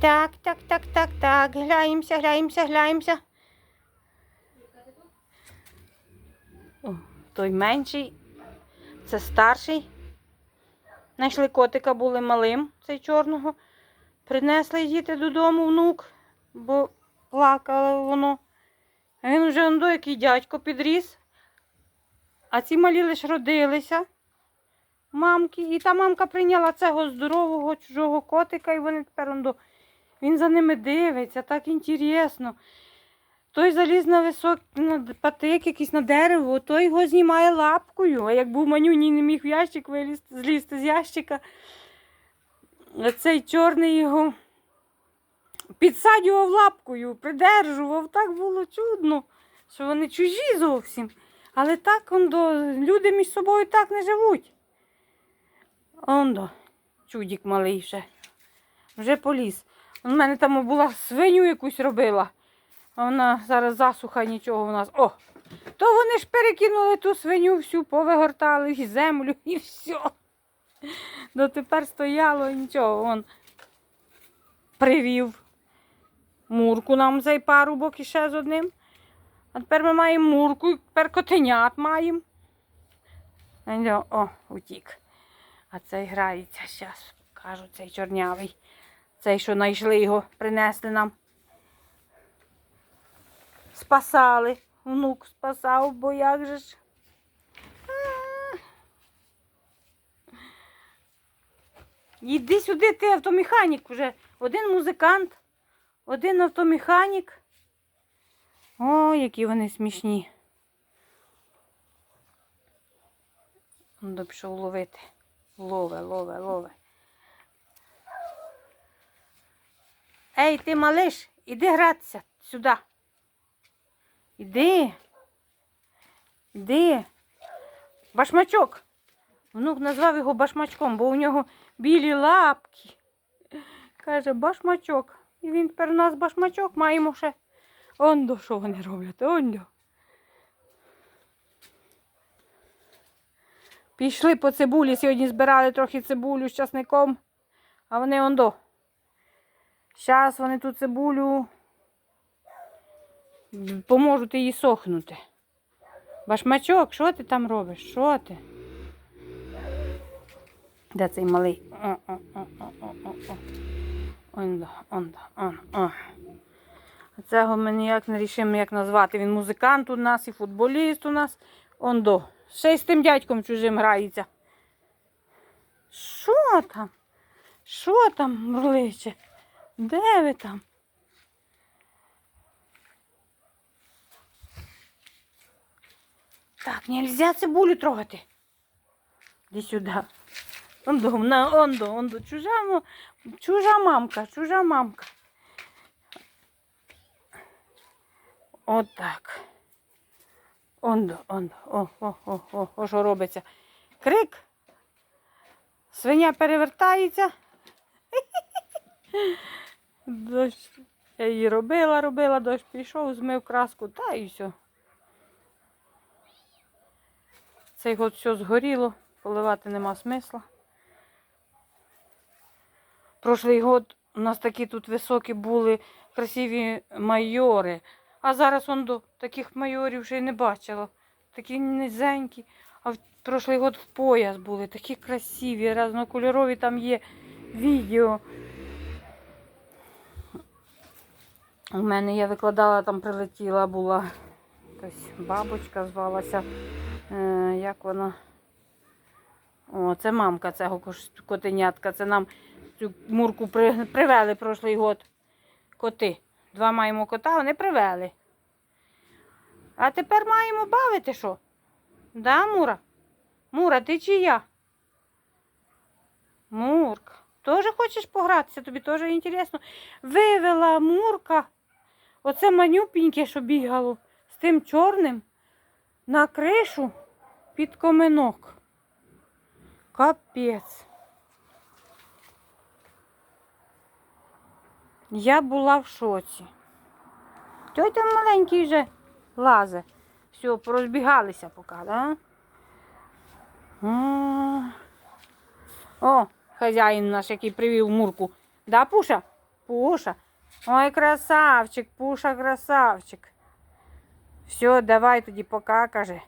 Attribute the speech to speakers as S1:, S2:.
S1: Так, так, так, так, так. Гляємося, гляємося, гляємося. О, той менший, це старший. Знайшли котика, були малим, цей чорного. Принесли діти додому внук, бо плакало воно. Він вже до який дядько підріс. А ці малі лише родилися. Мамки. І та мамка прийняла цього здорового чужого котика, і вони тепер он до. Він за ними дивиться, так інтересно. Той заліз на високий на патик, якийсь на дерево, той його знімає лапкою. А як був манюній, не міг в ящик вилізти, злізти з ящика. Цей чорний його підсадював лапкою, придержував. Так було чудно, що вони чужі зовсім. Але так он до, люди між собою так не живуть. Ондо, чудік малий вже. Вже поліз. У мене там була свиню якусь робила. А вона зараз засуха, нічого у нас. О! То вони ж перекинули ту свиню всю, повигортали і землю, і все. Дотепер стояло і нічого. Вон привів мурку нам цей парубок іще з одним. А тепер ми маємо мурку, і тепер котенят маємо. О, утік. А цей грається зараз, кажу, цей чорнявий. Цей, що знайшли його, принесли нам. Спасали. Внук спасав, бо як же ж. А. Іди сюди, ти автомеханік вже. Один музикант, один автомеханік. О, які вони смішні. Он пішов ловити. Лове, лове, лове. Ей, ти малиш, іди гратися сюди. Іди. Іди. Башмачок. Внук назвав його башмачком, бо у нього білі лапки. Каже, башмачок. І він тепер у нас башмачок маємо ще. Ондо, що вони роблять? Ондо. Пішли по цибулі. Сьогодні збирали трохи цибулю з часником. А вони ондо. Зараз вони ту цибулю поможуть її сохнути. Башмачок, що ти там робиш? Що ти? Де цей малий? О, о, о, о, о, о, о. Ондо, ондо, он. Цього ми ніяк не рішимо, як назвати. Він музикант у нас і футболіст у нас. Ондо. Ще й з тим дядьком чужим грається. Що там? Що там, мурличе? Де ви там? Так, нельзя цибулю трогати. Іди сюди. Ондо, на, ондо, ондо. Чужа, чужа мамка, чужа мамка. Отак. Ондо, ондо. О, о, о, о, о, що робиться. Крик. Свиня перевертається. Дощ. Я її робила, робила, дощ пішов, змив краску, та і все. Цей год все згоріло, поливати нема смисла. Прошлий год у нас такі тут високі були красиві майори. А зараз он до таких майорів ще й не бачила. Такі низенькі. А в прошлий год в пояс були, такі красиві, разнокольорові там є відео. У мене я викладала, там прилетіла була якась бабочка звалася. Е, як вона? О, це мамка цього котенятка. Це нам цю мурку при, привели прошлий год. Коти. Два маємо кота, вони привели. А тепер маємо бавити що? Да, Мура? Мура, ти чия? Мурка. Тоже хочеш погратися? Тобі теж інтересно. Вивела Мурка. Оце манюпіньке, що бігало з тим чорним на кришу під коминок. Капець. Я була в шоці. Той там маленький вже лазе. Все, порозбігалися поки, да? О, хазяїн наш, який привів мурку. Да, Пуша? Пуша. Ой, красавчик, Пуша, красавчик. Все, давай тоді пока, каже.